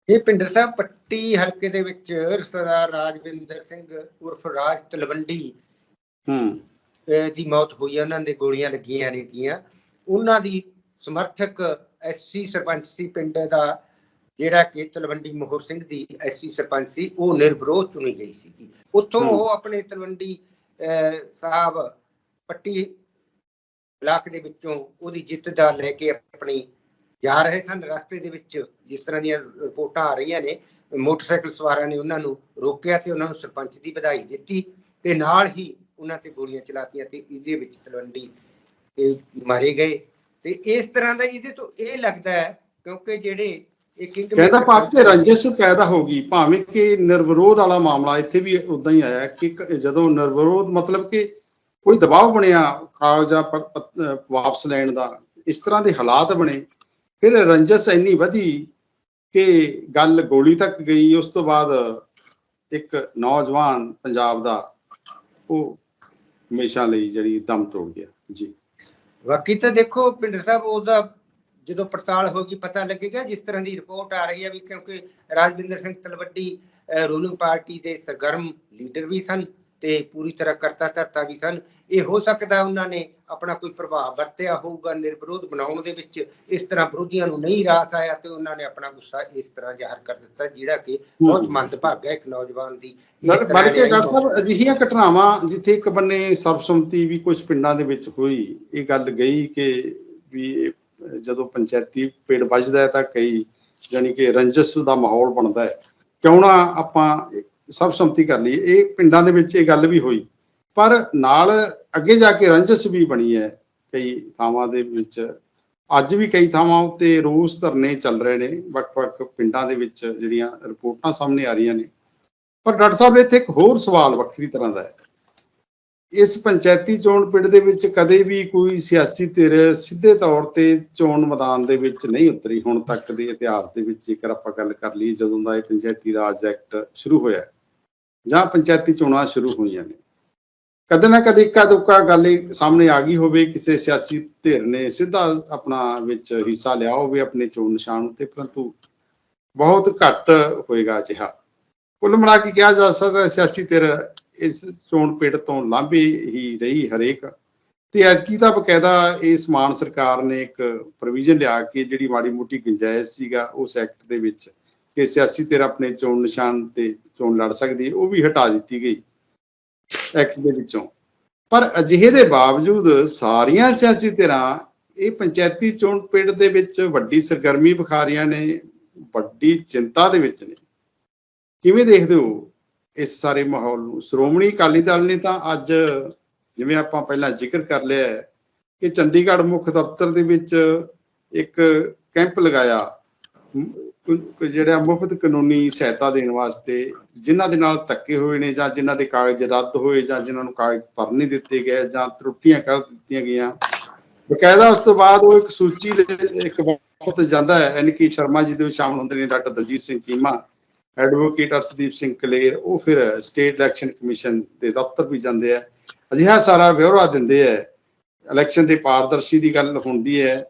ਇਹ ਪਿੰਡਰ ਸਾਹਿਬ ਪੱਟੀ ਹਲਕੇ ਦੇ ਵਿੱਚ ਸਰਦਾਰ ਰਾਜਵਿੰਦਰ ਸਿੰਘ ਉਰਫ ਰਾਜ ਤਲਵੰਡੀ ਹੂੰ। ਦੀ ਮੌਤ ਹੋਈ ਹੈ ਉਹਨਾਂ ਦੇ ਗੋਲੀਆਂ ਲੱਗੀਆਂ ਨੇ ਗੀਆਂ। ਉਹਨਾਂ ਦੀ ਸਮਰਥਕ ਐਸਸੀ ਸਰਪੰਚ ਸੀ ਪਿੰਡ ਦਾ ਜਿਹੜਾ ਕਿ ਤਲਵੰਡੀ ਮੋਹਰ ਸਿੰਘ ਦੀ ਐਸਸੀ ਸਰਪੰਚ ਸੀ ਉਹ ਨਿਰਵਿਰੋਧ ਚੁਣੀ ਗਈ ਸੀ ਉੱਥੋਂ। ਉਹ ਆਪਣੇ ਤਲਵੰਡੀ ਸਾਹਿਬ ਪੱਟੀ ਬਲਾਕ ਦੇ ਵਿੱਚੋਂ ਉਹਦੀ ਜਿੱਤ ਦਾ ਲੈ ਕੇ ਆਪਣੀ ਜਾ ਰਹੇ ਸਨ। ਰਸਤੇ ਦੇ ਵਿੱਚ ਜਿਸ ਤਰ੍ਹਾਂ ਦੀਆਂ ਰਿਪੋਰਟਾਂ ਆ ਰਹੀਆਂ ਨੇ ਮੋਟਰਸਾਈਕਲ ਸਵਾਰਾਂ ਨੇ ਉਹਨਾਂ ਨੂੰ ਰੋਕਿਆ ਤੇ ਉਹਨਾਂ ਨੂੰ ਸਰਪੰਚ ਦੀ ਵਧਾਈ ਦਿੱਤੀ ਤੇ ਨਾਲ ਹੀ ਉਹਨਾਂ ਤੇ ਗੋਲੀਆਂ ਚਲਾਤੀਆਂ ਤੇ ਇਹਦੇ ਵਿੱਚ ਤਲਵੰਡੀ ਇਹ ਮਾਰੇ ਗਏ। ਤੇ ਇਸ ਤਰ੍ਹਾਂ ਦਾ ਇਹਦੇ ਤੋਂ ਇਹ ਲੱਗਦਾ ਹੈ ਕਿਉਂਕਿ ਜਿਹੜੇ ਇਹ ਕਿੰਗ ਕਹਿੰਦਾ ਕਿ ਰੰਜਿਸ਼ ਪੈਦਾ ਹੋ ਗਈ ਭਾਵੇਂ ਕਿ ਨਿਰਵਿਰੋਧ ਵਾਲਾ ਮਾਮਲਾ ਇੱਥੇ ਵੀ ਉਦਾਂ ਹੀ ਆਇਆ ਕ- ਜਦੋਂ ਨਿਰਵਿਰੋਧ ਮਤਲਬ ਕਿ ਕੋਈ ਦਬਾਅ ਬਣਿਆ ਕਾਗਜ਼ਾਂ ਵਾਪਸ ਲੈਣ ਦਾ, ਇਸ ਤਰ੍ਹਾਂ ਦੇ ਹਾਲਾਤ ਬਣੇ। ਫਿਰ ਰੰਜਿਸ਼ ਇੰਨੀ ਵਧੀ ਕਿ ਗੱਲ ਗੋਲੀ ਤੱਕ ਗਈ। ਉਸ ਤੋਂ ਬਾਅਦ ਇੱਕ ਨੌਜਵਾਨ ਪੰਜਾਬ ਦਾ ਉਹ ਹਮੇਸ਼ਾ ਲਈ ਜਿਹੜੀ ਦਮ ਤੋੜ ਗਿਆ। ਜੀ। ਬਾਕੀ ਤਾਂ ਦੇਖੋ ਪਿੰਡਰ ਸਾਹਿਬ ਉਹਦਾ ਜਦੋਂ ਪੜਤਾਲ ਹੋਗੀ ਪਤਾ ਲੱਗੇਗਾ ਜਿਸ ਤਰ੍ਹਾਂ ਦੀ ਰਿਪੋਰਟ ਆ ਰਹੀ ਹੈ ਵੀ ਕਿਉਂਕਿ ਰਾਜਵਿੰਦਰ ਸਿੰਘ ਤਲਵੱਡੀ ਰੂਲਿੰਗ ਪਾਰਟੀ ਦੇ ਸਰਗਰਮ ਲੀਡਰ ਵੀ ਸਨ। ਤੇ ਪੂਰੀ ਤਰ੍ਹਾਂ ਕਰਤਾ ਧਰਤਾ ਵੀ ਸਨ। ਇਹ ਹੋ ਸਕਦਾ ਉਹਨਾਂ ਨੇ ਆਪਣਾ ਕੋਈ ਪ੍ਰਭਾਵ ਵਰਤਿਆ ਹੋਊਗਾ ਨਿਰਵਿਰੋਧ ਬਣਾਉਣ ਦੇ ਵਿੱਚ। ਇਸ ਤਰ੍ਹਾਂ ਵਿਰੋਧੀਆਂ ਨੂੰ ਨਹੀਂ ਰਾਸ ਆਇਆ ਤੇ ਉਹਨਾਂ ਨੇ ਆਪਣਾ ਗੁੱਸਾ ਇਸ ਤਰ੍ਹਾਂ ਜ਼ਾਹਰ ਕਰ ਦਿੱਤਾ ਜਿਹੜਾ ਕਿ ਬਹੁਤ ਮੰਦਭਾਗਾ ਇੱਕ ਨੌਜਵਾਨ ਦੀ ਬਲਕਿ ਡਾਕਟਰ ਸਾਹਿਬ ਅਜਿਹੀਆਂ ਘਟਨਾਵਾਂ ਜਿੱਥੇ ਇੱਕ ਬੰਨੇ ਸਰਬਸੰਮਤੀ ਵੀ ਕੁਝ ਪਿੰਡਾਂ ਦੇ ਵਿੱਚ ਹੋਈ ਇਹ ਗੱਲ ਗਈ ਕਿ ਵੀ ਜਦੋਂ ਪੰਚਾਇਤੀ ਪੇੜ ਵੱਜਦਾ ਹੈ ਤਾਂ ਕਈ ਯਾਨੀ ਕਿ ਰੰਜਸ ਦਾ ਮਾਹੌਲ ਬਣਦਾ ਹੈ। ਕਿਉਂ ਨਾ ਆਪਾਂ ਸਰਬਸੰਮਤੀ ਕਰ ਲਈਏ ਇਹ ਪਿੰਡਾਂ ਦੇ ਵਿੱਚ ਇਹ ਗੱਲ ਵੀ ਹੋਈ। ਪਰ ਨਾਲ ਅੱਗੇ ਜਾ ਕੇ ਰੰਜਸ ਵੀ ਬਣੀ ਹੈ ਕਈ ਥਾਵਾਂ ਦੇ ਵਿੱਚ। ਅੱਜ ਵੀ ਕਈ ਥਾਵਾਂ ਉੱਤੇ ਰੋਸ ਧਰਨੇ ਚੱਲ ਰਹੇ ਨੇ। ਵੱਖ-ਵੱਖ ਪਿੰਡਾਂ ਦੇ ਵਿੱਚ ਜਿਹੜੀਆਂ ਰਿਪੋਰਟਾਂ ਸਾਹਮਣੇ ਆ ਰਹੀਆਂ ਨੇ। ਪਰ ਡਾਕਟਰ ਸਾਹਿਬ, ਇੱਥੇ ਇੱਕ ਹੋਰ ਸਵਾਲ ਵੱਖਰੀ ਤਰ੍ਹਾਂ ਦਾ ਹੈ। ਇਸ ਪੰਚਾਇਤੀ ਚੋਣ ਪਿੰਡ ਦੇ ਵਿੱਚ ਕਦੇ ਵੀ ਕੋਈ ਸਿਆਸੀ ਧਿਰ ਸਿੱਧੇ ਤੌਰ ਤੇ ਚੋਣ ਮੈਦਾਨ ਦੇ ਵਿੱਚ ਨਹੀਂ ਉਤਰੀ। ਹੁਣ ਤੱਕ ਦੇ ਇਤਿਹਾਸ ਦੇ ਵਿੱਚ ਜੇਕਰ ਆਪਾਂ ਗੱਲ ਕਰ ਲਈਏ, ਜਦੋਂ ਦਾ ਇਹ ਪੰਚਾਇਤੀ ਰਾਜ ਐਕਟ ਸ਼ੁਰੂ ਹੋਇਆ ਜਾਂ ਪੰਚਾਇਤੀ ਚੋਣਾਂ ਸ਼ੁਰੂ ਹੋਈਆਂ ਨੇ। ਕਦੇ ਨਾ ਕਦੇ ਇੱਕਾ ਦੁੱਕਾ ਗੱਲ ਸਾਹਮਣੇ ਆ ਗਈ ਹੋਵੇ, ਕਿਸੇ ਸਿਆਸੀ ਧਿਰ ਨੇ ਸਿੱਧਾ ਆਪਣਾ ਵਿੱਚ ਹਿੱਸਾ ਲਿਆ ਹੋਵੇ ਆਪਣੇ ਚੋਣ ਨਿਸ਼ਾਨ ਉੱਤੇ, ਪਰੰਤੂ ਬਹੁਤ ਘੱਟ ਹੋਏਗਾ ਅਜਿਹਾ। ਕੁੱਲ ਮਿਲਾ ਕੇ ਕਿਹਾ ਜਾ ਸਕਦਾ ਸਿਆਸੀ ਧਿਰ ਇਸ ਚੋਣ ਪਿੰਡ ਤੋਂ ਲਾਂਭੇ ਹੀ ਰਹੀ ਹਰੇਕ। ਤੇ ਐਤਕੀ ਤਾਂ ਬਕਾਇਦਾ ਇਸ ਮਾਨ ਸਰਕਾਰ ਨੇ ਇੱਕ ਪ੍ਰੋਵੀਜ਼ਨ ਲਿਆ ਕਿ ਜਿਹੜੀ ਮਾੜੀ ਮੋਟੀ ਗੁੰਜਾਇਸ਼ ਸੀਗਾ, ਉਸ ਐਕਟ ਦੇ ਵਿੱਚ ਕਿ ਸਿਆਸੀ ਧਿਰ ਆਪਣੇ ਚੋਣ ਨਿਸ਼ਾਨ ਤੇ ਚੋਣ ਲੜ ਸਕਦੀ ਹੈ, ਉਹ ਵੀ ਹਟਾ ਦਿੱਤੀ ਗਈ ਐਕਟ ਦੇ ਵਿੱਚੋਂ। ਪਰ ਅਜਿਹੇ ਦੇ ਬਾਵਜੂਦ ਸਾਰੀਆਂ ਸਿਆਸੀ ਧਿਰਾਂ ਇਹ ਪੰਚਾਇਤੀ ਚੋਣ ਪਿੰਡ ਦੇ ਵਿੱਚ ਵੱਡੀ ਸਰਗਰਮੀ ਵਿਖਾ ਨੇ, ਵੱਡੀ ਚਿੰਤਾ ਦੇ ਵਿੱਚ ਨੇ। ਕਿਵੇਂ ਦੇਖਦੇ ਹੋ ਇਸ ਸਾਰੇ ਮਾਹੌਲ ਨੂੰ? ਸ਼੍ਰੋਮਣੀ ਅਕਾਲੀ ਦਲ ਨੇ ਤਾਂ ਅੱਜ ਜਿਵੇਂ ਆਪਾਂ ਪਹਿਲਾਂ ਜ਼ਿਕਰ ਕਰ ਲਿਆ ਹੈ ਕਿ ਚੰਡੀਗੜ੍ਹ ਮੁੱਖ ਦਫ਼ਤਰ ਦੇ ਵਿੱਚ ਇੱਕ ਕੈਂਪ ਲਗਾਇਆ। ਜਿਹੜਾ ਮੁਫਤ ਕਾਨੂੰਨੀ ਸਹਾਇਤਾ ਦੇਣ ਵਾਸਤੇ ਜਿਨ੍ਹਾਂ ਦੇ ਨਾਲ ਧੱਕੇ ਹੋਏ ਨੇ ਜਾਂ ਜਿਨ੍ਹਾਂ ਦੇ ਕਾਗਜ਼ ਰੱਦ ਹੋਏ ਜਾਂ ਜਿਨ੍ਹਾਂ ਨੂੰ ਕਾਗਜ਼ ਭਰ ਨਹੀਂ ਦਿੱਤੇ ਗਏ ਜਾਂ ਤਰੁੱਟੀਆਂ ਕਰ ਦਿੱਤੀਆਂ ਗਈਆਂ। ਬਕਾਇਦਾ ਉਸ ਤੋਂ ਬਾਅਦ ਉਹ ਇੱਕ ਸੂਚੀ ਇੱਕ ਬਹੁਤ ਜਾਂਦਾ ਹੈ, ਯਾਨੀ ਕਿ ਸ਼ਰਮਾ ਜੀ ਦੇ ਵਿੱਚ ਸ਼ਾਮਲ ਹੁੰਦੇ ਨੇ ਡਾਕਟਰ ਦਲਜੀਤ ਸਿੰਘ ਚੀਮਾ, ਐਡਵੋਕੇਟ ਅਰਸ਼ਦੀਪ ਸਿੰਘ ਕਲੇਰ, ਉਹ ਫਿਰ ਸਟੇਟ ਇਲੈਕਸ਼ਨ ਕਮਿਸ਼ਨ ਦੇ ਦਫ਼ਤਰ ਵੀ ਜਾਂਦੇ ਆ। ਅਜਿਹਾ ਸਾਰਾ ਵਿਵਰਾ ਦਿੰਦੇ ਆ। ਇਲੈਕਸ਼ਨ ਦੇ ਪਾਰਦਰਸ਼ੀ ਦੀ ਗੱਲ ਹੁੰਦੀ ਹੈ।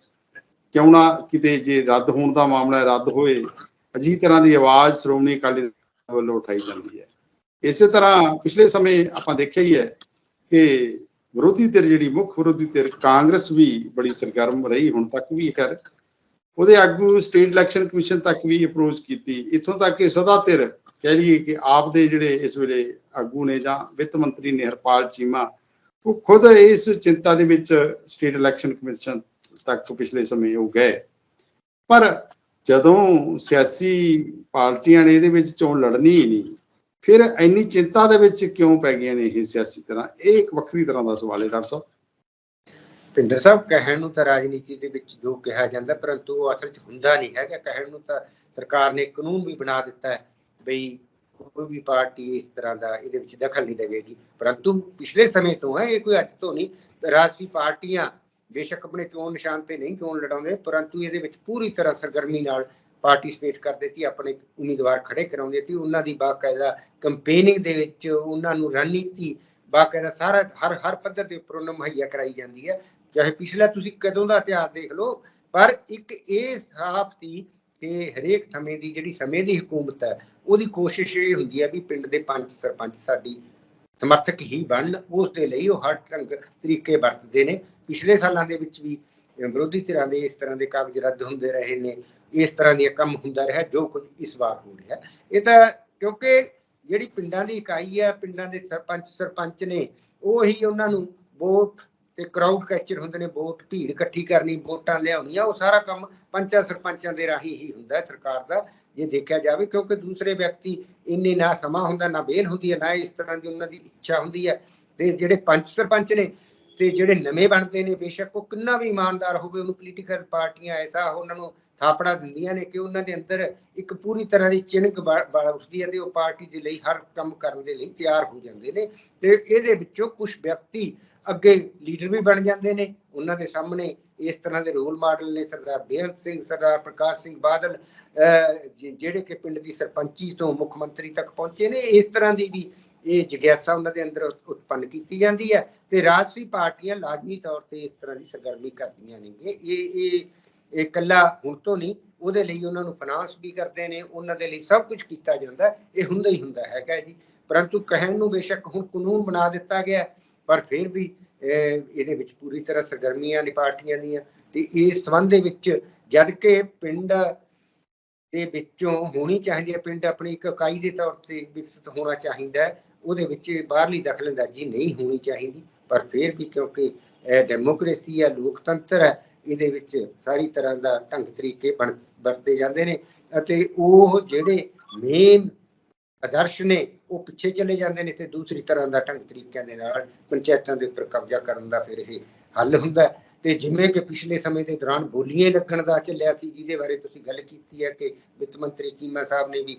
ਕਿਉਂ ਨਾ ਕਿਤੇ ਜੇ ਰੱਦ ਹੋਣ ਦਾ ਮਾਮਲਾ ਰੱਦ ਹੋਏ, ਅਜਿਹੀ ਤਰ੍ਹਾਂ ਦੀ ਆਵਾਜ਼ ਸ਼੍ਰੋਮਣੀ ਅਕਾਲੀ ਦਲ ਵੱਲੋਂ ਉਠਾਈ ਜਾਂਦੀ ਹੈ। ਇਸੇ ਤਰ੍ਹਾਂ ਪਿਛਲੇ ਸਮੇਂ ਆਪਾਂ ਦੇਖਿਆ ਹੀ ਹੈ ਕਿ ਵਿਰੋਧੀ ਧਿਰ ਜਿਹੜੀ ਮੁੱਖ ਵਿਰੋਧੀ ਧਿਰ ਕਾਂਗਰਸ ਵੀ ਬੜੀ ਸਰਗਰਮ ਰਹੀ, ਹੁਣ ਤੱਕ ਵੀ ਕਰ ਉਹਦੇ ਆਗੂ ਸਟੇਟ ਇਲੈਕਸ਼ਨ ਕਮਿਸ਼ਨ ਤੱਕ ਵੀ ਅਪਰੋਚ ਕੀਤੀ। ਇੱਥੋਂ ਤੱਕ ਕਿ ਸਦਾ ਧਿਰ ਕਹਿ ਲਈਏ ਕਿ ਆਪ ਦੇ ਜਿਹੜੇ ਇਸ ਵੇਲੇ ਆਗੂ ਨੇ ਜਾਂ ਵਿੱਤ ਮੰਤਰੀ ਨੇ ਹਰਪਾਲ ਚੀਮਾ, ਉਹ ਖੁਦ ਇਸ ਚਿੰਤਾ ਦੇ ਵਿੱਚ ਸਟੇਟ ਇਲੈਕਸ਼ਨ ਕਮਿਸ਼ਨ ਤੱਕ ਪਿਛਲੇ ਸਮੇਂ ਉਹ ਗਏ। ਪਰ ਜਦੋਂ ਸਿਆਸੀ ਪਾਰਟੀਆਂ ਨੇ ਇਹਦੇ ਵਿੱਚ ਚੋਣ ਲੜਨੀ ਹੀ ਨਹੀਂ, ਫਿਰ ਇੰਨੀ ਚਿੰਤਾ ਦੇ ਵਿੱਚ ਕਿਉਂ ਪੈ ਗਈਆਂ ਨੇ ਇਹ ਸਿਆਸੀ ਤਰ੍ਹਾਂ? ਇਹ ਇੱਕ ਵੱਖਰੀ ਤਰ੍ਹਾਂ ਦਾ ਸਵਾਲ ਹੈ, ਡਾਕਟਰ ਸਾਹਿਬ। ਭਿੰਦਰ ਸਾਹਿਬ, ਕਹਿਣ ਨੂੰ ਤਾਂ ਰਾਜਨੀਤੀ ਦੇ ਵਿੱਚ ਜੋ ਕਿਹਾ ਜਾਂਦਾ, ਪਰੰਤੂ ਉਹ ਅਸਲ 'ਚ ਹੁੰਦਾ ਨਹੀਂ ਹੈਗਾ। ਕਹਿਣ ਨੂੰ ਤਾਂ ਸਰਕਾਰ ਨੇ ਕਾਨੂੰਨ ਵੀ ਬਣਾ ਦਿੱਤਾ ਹੈ ਬਈ ਕੋਈ ਵੀ ਪਾਰਟੀ ਇਸ ਤਰ੍ਹਾਂ ਦਾ ਇਹਦੇ ਵਿੱਚ ਦਖਲ ਨਹੀਂ ਦੇਵੇਗੀ। ਪਰੰਤੂ ਪਿਛਲੇ ਸਮੇਂ ਤੋਂ ਹੈ, ਇਹ ਕੋਈ ਅੱਜ ਤੋਂ ਨਹੀਂ। ਰਾਜਸੀ ਪਾਰਟੀਆਂ ਬੇਸ਼ੱਕ ਆਪਣੇ ਚੋਣ ਨਿਸ਼ਾਨ ਤੇ ਨਹੀਂ ਚੋਣ ਲੜਾਉਂਦੇ, ਪਰੰਤੂ ਇਹਦੇ ਵਿੱਚ ਪੂਰੀ ਤਰ੍ਹਾਂ ਸਰਗਰਮੀ ਨਾਲ ਪਾਰਟਿਸਿਪੇਟ ਕਰਦੇ ਸੀ, ਆਪਣੇ ਉਮੀਦਵਾਰ ਖੜੇ ਕਰਾਉਂਦੇ ਸੀ। ਉਹਨਾਂ ਦੀ ਬਾਕਾਇਦਾ ਕੰਪੇਨਿੰਗ ਦੇ ਵਿੱਚ ਉਹਨਾਂ ਨੂੰ ਰਣਨੀਤੀ, ਬਾਕਾਇਦਾ ਸਾਰਾ, ਹਰ ਹਰ ਪੱਧਰ ਦੇ ਉੱਪਰ ਉਹਨਾਂ ਮੁਹੱਈਆ ਕਰਾਈ ਜਾਂਦੀ ਹੈ। ਚਾਹੇ ਪਿਛਲਾ ਤੁਸੀਂ ਕਦੋਂ ਦਾ ਇਤਿਹਾਸ ਦੇਖ ਲਓ, ਪਰ ਇੱਕ ਇਹ ਸਾਫ਼ ਸੀ ਕਿ ਹਰੇਕ ਸਮੇਂ ਦੀ ਜਿਹੜੀ ਸਮੇਂ ਦੀ ਹਕੂਮਤ ਹੈ, ਉਹਦੀ ਕੋਸ਼ਿਸ਼ ਇਹ ਹੁੰਦੀ ਹੈ ਵੀ ਪਿੰਡ ਦੇ ਪੰਚ ਸਰਪੰਚ ਸਾਡੀ ਸਮਰਥਕ ਹੀ ਬਣਨ, ਉਸ ਦੇ ਲਈ ਉਹ ਹਰ ਢੰਗ ਤਰੀਕੇ ਵਰਤਦੇ ਨੇ। ਪਿਛਲੇ ਸਾਲਾਂ ਦੇ ਵਿੱਚ ਵੀ ਵਿਰੋਧੀ ਧਿਰਾਂ ਦੇ ਇਸ ਤਰ੍ਹਾਂ ਦੇ ਕਾਗਜ਼ ਰੱਦ ਹੁੰਦੇ ਰਹੇ ਨੇ, ਇਸ ਤਰ੍ਹਾਂ ਦੇ ਕੰਮ ਹੁੰਦਾ ਰਿਹਾ, ਜੋ ਕੁਝ ਇਸ ਵਾਰ ਹੋ ਰਿਹਾ। ਇਹ ਤਾਂ ਕਿਉਂਕਿ ਜਿਹੜੀ ਪਿੰਡਾਂ ਦੀ ਇਕਾਈ ਹੈ, ਪਿੰਡਾਂ ਦੇ ਸਰਪੰਚ ਸਰਪੰਚ ਨੇ ਉਹ ਹੀ ਉਹਨਾਂ ਨੂੰ ਵੋਟ ਤੇ ਕਰਾਊਡ ਕੈਚਰ ਹੁੰਦੇ ਨੇ, ਵੋਟ ਭੀੜ ਇਕੱਠੀ ਕਰਨੀ, ਵੋਟਾਂ ਲਿਆਉਣੀਆਂ, ਉਹ ਸਾਰਾ ਕੰਮ ਪੰਚਾਂ ਸਰਪੰਚਾਂ ਦੇ ਰਾਹੀਂ ਹੀ ਹੁੰਦਾ ਹੈ, ਸਰਕਾਰ ਦਾ। ਜੇ ਦੇਖਿਆ ਜਾਵੇ, ਕਿਉਂਕਿ ਦੂਸਰੇ ਵਿਅਕਤੀ ਇੰਨੇ ਨਾ ਸਮਾਂ ਹੁੰਦਾ, ਨਾ ਵੇਲ ਹੁੰਦੀ ਹੈ, ਨਾ ਇਸ ਤਰ੍ਹਾਂ ਦੀ ਉਹਨਾਂ ਦੀ ਇੱਛਾ ਹੁੰਦੀ ਹੈ, ਤੇ ਜਿਹੜੇ ਪੰਚ ਸਰਪੰਚ ਨੇ ਤੇ ਜਿਹੜੇ ਨਵੇਂ ਬਣਦੇ ਨੇ ਬੇਸ਼ੱਕ ਉਹ ਕਿੰਨਾ ਵੀ ਇਮਾਨਦਾਰ ਹੋਵੇ ਉਹਨੂੰ ਪੋਲੀਟੀਕਲ ਪਾਰਟੀਆਂ ਐਸਾ ਉਹਨਾਂ ਨੂੰ ਥਾਪੜਾ ਦਿੰਦੀਆਂ ਨੇ ਕਿ ਉਹਨਾਂ ਦੇ ਅੰਦਰ ਇੱਕ ਪੂਰੀ ਤਰ੍ਹਾਂ ਦੀ ਚਿਣਕ ਬਲ ਉੱਠਦੀ ਹੈ ਤੇ ਉਹ ਪਾਰਟੀ ਦੇ ਲਈ ਹਰ ਕੰਮ ਕਰਨ ਦੇ ਲਈ ਤਿਆਰ ਹੋ ਜਾਂਦੇ ਨੇ ਤੇ ਇਹਦੇ ਵਿੱਚੋਂ ਕੁਝ ਵਿਅਕਤੀ ਅੱਗੇ ਲੀਡਰ ਵੀ ਬਣ ਜਾਂਦੇ ਨੇ। ਉਹਨਾਂ ਦੇ ਸਾਹਮਣੇ ਇਸ ਤਰ੍ਹਾਂ ਦੇ ਰੋਲ ਮਾਡਲ ਨੇ ਸਰਦਾਰ ਬੇਅੰਤ ਸਿੰਘ ਸਰਦਾਰ ਪ੍ਰਕਾਸ਼ ਸਿੰਘ ਬਾਦਲ ਅਹ, ਜਿਹੜੇ ਕਿ ਪਿੰਡ ਦੀ ਸਰਪੰਚੀ ਤੋਂ ਮੁੱਖ ਮੰਤਰੀ ਤੱਕ ਪਹੁੰਚੇ ਨੇ। ਇਸ ਤਰ੍ਹਾਂ ਦੀ ਵੀ ਇਹ ਜਿਗਿਆਸਾ ਉਹਨਾਂ ਦੇ ਅੰਦਰ ਉਤ- ਉਤਪੰਨ ਕੀਤੀ ਜਾਂਦੀ ਹੈ ਤੇ ਰਾਜਸੀ ਪਾਰਟੀਆਂ ਲਾਜ਼ਮੀ ਤੌਰ ਤੇ ਇਸ ਤਰ੍ਹਾਂ ਦੀ ਸਰਗਰਮੀ ਕਰਦੀਆਂ ਨੇ ਇਹ ਇਹ ਇਹ ਇਕੱਲਾ ਹੁਣ ਤੋਂ ਨਹੀਂ ਉਹਦੇ ਲਈ ਉਹਨਾਂ ਨੂੰ ਫਾਈਨਾਂਸ ਵੀ ਕਰਦੇ ਨੇ ਉਹਨਾਂ ਦੇ ਲਈ ਸਭ ਕੁਝ ਕੀਤਾ ਜਾਂਦਾ ਇਹ ਹੁੰਦਾ ਹੀ ਹੁੰਦਾ ਹੈਗਾ ਜੀ। ਪਰੰਤੂ ਕਹਿਣ ਨੂੰ ਬੇਸ਼ੱਕ ਹੁਣ ਕਾਨੂੰਨ ਬਣਾ ਦਿੱਤਾ ਗਿਆ ਪਰ ਫਿਰ ਵੀ ਅਹ, ਇਹਦੇ ਵਿੱਚ ਪੂਰੀ ਤਰ੍ਹਾਂ ਸਰਗਰਮੀਆਂ ਨੇ ਪਾਰਟੀਆਂ ਦੀਆਂ ਤੇ ਇਸ ਸੰਬੰਧ ਦੇ ਵਿੱਚ ਜਦ ਕਿ ਪਿੰਡ ਦੇ ਵਿੱਚੋਂ ਹੋਣੀ ਚਾਹੀਦੀ ਹੈ ਪਿੰਡ ਆਪਣੀ ਇੱਕ ਇਕਾਈ ਦੇ ਤੌਰ ਤੇ ਵਿਕਸਿਤ ਹੋਣਾ ਚਾਹੀਦਾ ਉਹਦੇ ਵਿੱਚ ਬਾਹਰਲੀ ਦਖਲਅੰਦਾਜ਼ੀ ਨਹੀਂ ਹੋਣੀ ਚਾਹੀਦੀ। ਪਰ ਫਿਰ ਵੀ ਕਿਉਂਕਿ ਇਹ ਡੈਮੋਕ੍ਰੇਸੀ ਹੈ, ਲੋਕਤੰਤਰ ਹੈ, ਇਹਦੇ ਵਿੱਚ ਸਾਰੀ ਤਰ੍ਹਾਂ ਦਾ ਢੰਗ ਤਰੀਕੇ ਬਣ, ਵਰਤੇ ਜਾਂਦੇ ਨੇ ਅਤੇ ਉਹ ਜਿਹੜੇ ਮੇਨ ਆਦਰਸ਼ ਨੇ, ਉਹ ਪਿੱਛੇ ਚਲੇ ਜਾਂਦੇ ਨੇ ਤੇ ਦੂਸਰੀ ਤਰ੍ਹਾਂ ਦਾ ਢੰਗ ਤਰੀਕਿਆਂ ਦੇ ਨਾਲ ਪੰਚਾਇਤਾਂ ਦੇ ਉੱਪਰ ਕਬਜ਼ਾ ਕਰਨ ਦਾ ਫਿਰ ਇਹ ਹੱਲ ਹੁੰਦਾ ਤੇ ਜਿਵੇਂ ਕਿ ਪਿਛਲੇ ਸਮੇਂ ਦੇ ਦੌਰਾਨ ਬੋਲੀਆਂ ਲੱਗਣ ਦਾ ਚੱਲਿਆ ਸੀ, ਜਿਹਦੇ ਬਾਰੇ ਤੁਸੀਂ ਗੱਲ ਕੀਤੀ ਹੈ ਕਿ ਵਿੱਤ ਮੰਤਰੀ ਚੀਮਾ ਸਾਹਿਬ ਨੇ ਵੀ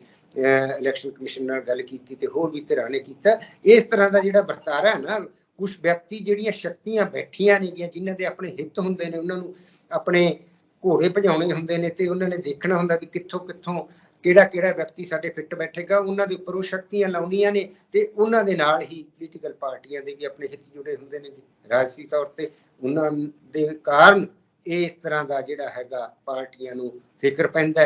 ਇਲੈਕਸ਼ਨ ਕਮਿਸ਼ਨ ਨਾਲ ਗੱਲ ਕੀਤੀ ਤੇ ਹੋਰ ਵੀ ਧਿਰਾਂ ਨੇ ਕੀਤਾ। ਇਸ ਤਰ੍ਹਾਂ ਦਾ ਜਿਹੜਾ ਵਰਤਾਰਾ ਹੈ ਨਾ ਕੁਝ ਵਿਅਕਤੀ ਜਿਹੜੀਆਂ ਸ਼ਕਤੀਆਂ ਬੈਠੀਆਂ ਨੇਗੀਆਂ, ਜਿਨ੍ਹਾਂ ਦੇ ਆਪਣੇ ਹਿੱਤ ਹੁੰਦੇ ਨੇ, ਉਹਨਾਂ ਨੂੰ ਆਪਣੇ ਘੋੜੇ ਭਜਾਉਣੇ ਹੁੰਦੇ ਨੇ ਤੇ ਉਹਨਾਂ ਨੇ ਦੇਖਣਾ ਹੁੰਦਾ ਵੀ ਕਿੱਥੋਂ ਕਿੱਥੋਂ ਕਿਹੜਾ ਕਿਹੜਾ ਵਿਅਕਤੀ ਸਾਡੇ ਫਿੱਟ ਬੈਠੇਗਾ, ਉਹਨਾਂ ਦੇ ਉੱਪਰ ਉਹ ਸ਼ਕਤੀਆਂ ਲਾਉਣੀਆਂ ਨੇ ਤੇ ਉਹਨਾਂ ਦੇ ਨਾਲ ਹੀ ਪੋਲੀਟੀਕਲ ਪਾਰਟੀਆਂ ਦੇ ਵੀ ਆਪਣੇ ਹਿੱਤ ਜੁੜੇ ਹੁੰਦੇ ਨੇ ਰਾਜਸੀ ਤੌਰ ਤੇ ਉਹਨਾਂ ਦੇ ਕਾਰਨ ਇਹ ਇਸ ਤਰ੍ਹਾਂ ਦਾ ਜਿਹੜਾ ਹੈਗਾ ਪਾਰਟੀਆਂ ਨੂੰ ਫਿਕਰ ਪੈਂਦਾ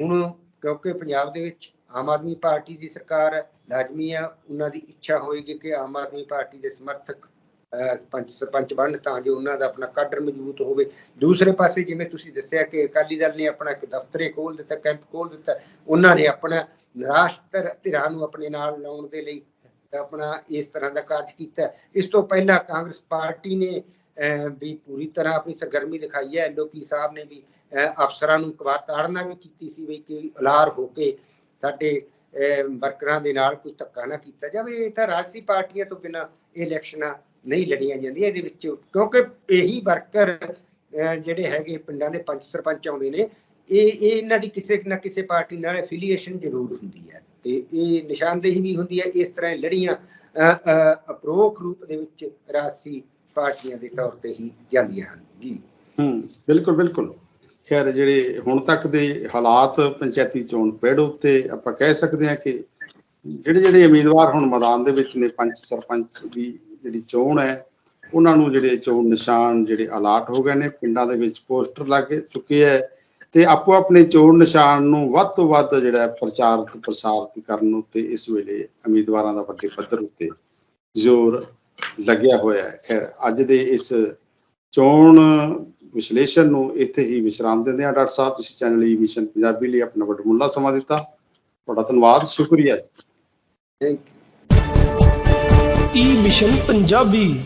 ਹੁਣ ਕਿਉਂਕਿ ਪੰਜਾਬ ਦੇ ਵਿੱਚ ਆਮ ਆਦਮੀ ਪਾਰਟੀ ਦੀ ਸਰਕਾਰ ਹੈ ਲਾਜ਼ਮੀ ਆ, ਉਹਨਾਂ ਦੀ ਇੱਛਾ ਹੋਏਗੀ ਕਿ ਆਮ ਆਦਮੀ ਪਾਰਟੀ ਦੇ ਸਮਰਥਕ ਪੰਚ ਸਰਪੰਚ ਬਣ ਤਾਂ ਜੋ ਉਹਨਾਂ ਦਾ ਆਪਣਾ ਕਾਡਰ ਮਜ਼ਬੂਤ ਹੋਵੇ। ਦੂਸਰੇ ਪਾਸੇ ਜਿਵੇਂ ਤੁਸੀਂ ਦੱਸਿਆ ਕਿ ਅਕਾਲੀ ਦਲ ਨੇ ਆਪਣਾ ਇੱਕ ਦਫ਼ਤਰੇ ਖੋਲ ਦਿੱਤਾ, ਕੈਂਪ ਖੋਲ ਦਿੱਤਾ, ਉਹਨਾਂ ਨੇ ਆਪਣਾ ਨਿਰਾਸ਼ ਧਿਰ- ਧਿਰਾਂ ਨੂੰ ਆਪਣੇ ਨਾਲ ਲਾਉਣ ਦੇ ਲਈ ਆਪਣਾ ਇਸ ਤਰ੍ਹਾਂ ਦਾ ਕਾਰਜ ਕੀਤਾ। ਇਸ ਤੋਂ ਪਹਿਲਾਂ ਕਾਂਗਰਸ ਪਾਰਟੀ ਨੇ ਵੀ ਪੂਰੀ ਤਰ੍ਹਾਂ ਆਪਣੀ ਸਰਗਰਮੀ ਦਿਖਾਈ ਹੈ। ਐਲਓਪੀ ਸਾਹਿਬ ਨੇ ਵੀ ਅਫਸਰਾਂ ਨੂੰ ਇੱਕ ਵਾਰ ਤਾੜਨਾ ਵੀ ਕੀਤੀ ਸੀ ਵੀ ਕਿ ਅਲਾਰ ਹੋ ਕੇ ਸਾਡੇ ਵਰਕਰਾਂ ਦੇ ਨਾਲ ਕੋਈ ਧੱਕਾ ਨਾ ਕੀਤਾ ਜਾਵੇ। ਇਹ ਤਾਂ ਰਾਜਸੀ ਪਾਰਟੀਆਂ ਤੋਂ ਬਿਨਾਂ ਇਹ ਇਲੈਕਸ਼ਨਾਂ ਨਹੀਂ ਲੜੀਆਂ ਜਾਂਦੀਆਂ, ਇਹਦੇ ਵਿੱਚ ਕਿਉਂਕਿ ਇਹੀ ਵਰਕਰ ਜਿਹੜੇ ਹੈਗੇ ਪਿੰਡਾਂ ਦੇ ਪੰਚ ਸਰਪੰਚ ਆਉਂਦੇ ਨੇ, ਇਹ ਇਹ ਇਹਨਾਂ ਦੀ ਕਿਸੇ ਨਾ ਕਿਸੇ ਪਾਰਟੀ ਨਾਲ ਐਫੀਲੀਏਸ਼ਨ ਜ਼ਰੂਰ ਹੁੰਦੀ ਹੈ ਤੇ ਇਹ ਨਿਸ਼ਾਨਦੇਹੀ ਵੀ ਹੁੰਦੀ ਹੈ, ਇਸ ਤਰ੍ਹਾਂ ਲੜੀਆਂ ਅਪਰੋਖ ਰੂਪ ਦੇ ਵਿੱਚ ਰਾਜਸੀ ਪਾਰਟੀਆਂ ਦੇ ਤੌਰ ਤੇ ਹੀ ਜਾਂਦੀਆਂ ਹਨ। ਜੀ। ਹੂੰ, ਬਿਲਕੁਲ ਬਿਲਕੁਲ। ਖੈਰ, ਜਿਹੜੇ ਹੁਣ ਤੱਕ ਦੇ ਹਾਲਾਤ ਪੰਚਾਇਤੀ ਚੋਣ ਪਿੜ ਉੱਤੇ ਆਪਾਂ ਕਹਿ ਸਕਦੇ ਹਾਂ ਕਿ ਜਿਹੜੇ ਜਿਹੜੇ ਉਮੀਦਵਾਰ ਹੁਣ ਮੈਦਾਨ ਦੇ ਵਿੱਚ ਨੇ, ਪੰਚ ਸਰਪੰਚ ਦੀ ਜਿਹੜੀ ਚੋਣ ਹੈ, ਉਹਨਾਂ ਨੂੰ ਜਿਹੜੇ ਚੋਣ ਨਿਸ਼ਾਨ ਜਿਹੜੇ ਅਲਾਟ ਹੋ ਗਏ ਨੇ, ਪਿੰਡਾਂ ਦੇ ਵਿੱਚ ਪੋਸਟਰ ਲੱਗ ਚੁੱਕੇ ਹੈ ਤੇ ਆਪੋ ਆਪਣੇ ਚੋਣ ਨਿਸ਼ਾਨ ਨੂੰ ਵੱਧ ਤੋਂ ਵੱਧ ਜਿਹੜਾ ਹੈ ਪ੍ਰਚਾਰਿਤ ਕਰਨ ਉੱਤੇ ਇਸ ਵੇਲੇ ਉਮੀਦਵਾਰਾਂ ਦਾ ਵੱਡੇ ਪੱਧਰ ਉੱਤੇ ਜ਼ੋਰ ਲੱਗਿਆ ਹੋਇਆ ਹੈ। ਖੈਰ, ਅੱਜ ਦੇ ਇਸ ਚੋਣ ਵਿਸ਼ਲੇਸ਼ਣ ਨੂੰ ਇੱਥੇ ਹੀ ਵਿਸ਼ਰਾਮ ਦਿੰਦੇ ਹਾਂ। ਡਾਕਟਰ ਸਾਹਿਬ, ਤੁਸੀਂ ਚੈਨਲ ਹੀ ਮਿਸ਼ਨ ਪੰਜਾਬੀ ਲਈ ਆਪਣਾ ਵੱਡਾ ਮੁੱਲਾ ਸਮਾਂ ਦਿੱਤਾ। ਤੁਹਾਡਾ ਧੰਨਵਾਦ, ਸ਼ੁਕਰੀਆ thank you E mission Punjabi.